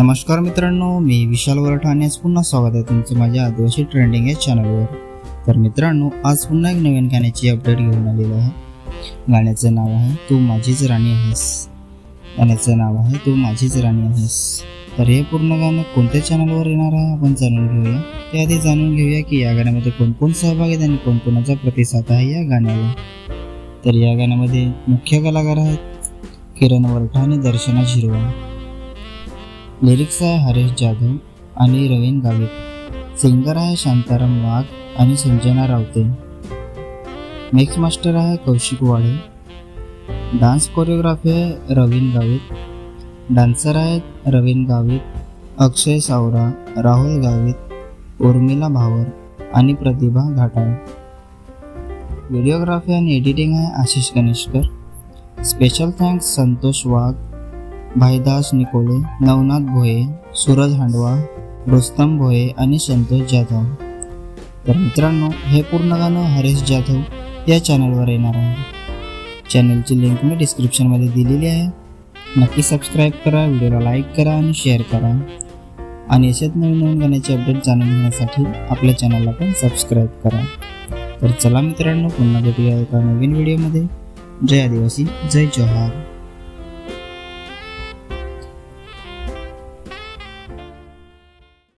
नमस्कार मित्रांनो मी विशाल वरठा आणि आज पुन्हा स्वागत आहे तुमचं माझ्या आदिवासी ट्रेंडिंग या चॅनलवर तर मित्रांनो आज पुन्हा एक नवीन गाण्याची अपडेट घेऊन आलेलो आहे. गाण्याचं नाव आहे तू माझीच राणी आहेस. गाण्याचं नाव आहे तू माझीच राणी आहेस. तर हे पूर्ण गाणं कोणत्या चॅनलवर येणार आहे आपण जाणून घेऊया. त्याआधी जाणून घेऊया की या गाण्यामध्ये कोणकोण सहभाग सहभागी आहेत आणि कोणकोणाचा प्रतिसाद आहे या गाण्याला. तर या गाण्यामध्ये मुख्य कलाकार आहेत किरण वरठा आणि दर्शना झिरवा लिरिक्स आहे हरेश जाधव आणि रवीन गावित. सिंगर आहे शांताराम वाघ आणि संजना रावते. मिक्स मास्टर आहे कौशिक वाळे. डान्स कोरिओग्राफी आहे रवीन गावित. डान्सर आहेत रवीन गावित. अक्षय सावरा राहुल गावित उर्मिला भावर आणि प्रतिभा घाटाळ. व्हिडिओग्राफी आणि एडिटिंग आहे आशिष कनिष्कर स्पेशल थँक्स संतोष वाघ भाईदास निकोले नवनाथ भोये सूरज हांडवा रुस्तम भोये आणि संतोष जाधव. तर मित्रांनो हे पूर्ण गाणं हरेश जाधव या चॅनलवर येणार आहे. चॅनलची लिंक मी डिस्क्रिप्शनमध्ये दिलेली आहे. नक्की सबस्क्राईब करा व्हिडिओला लाईक करा आणि शेअर करा. आणि असेच नवीन नवीन गाण्याचे अपडेट जाणून घेण्यासाठी आपल्या चॅनलला पण सबस्क्राईब करा. तर चला मित्रांनो पुन्हा भेटूया एका नवीन व्हिडिओमध्ये जय आदिवासी जय जोहार.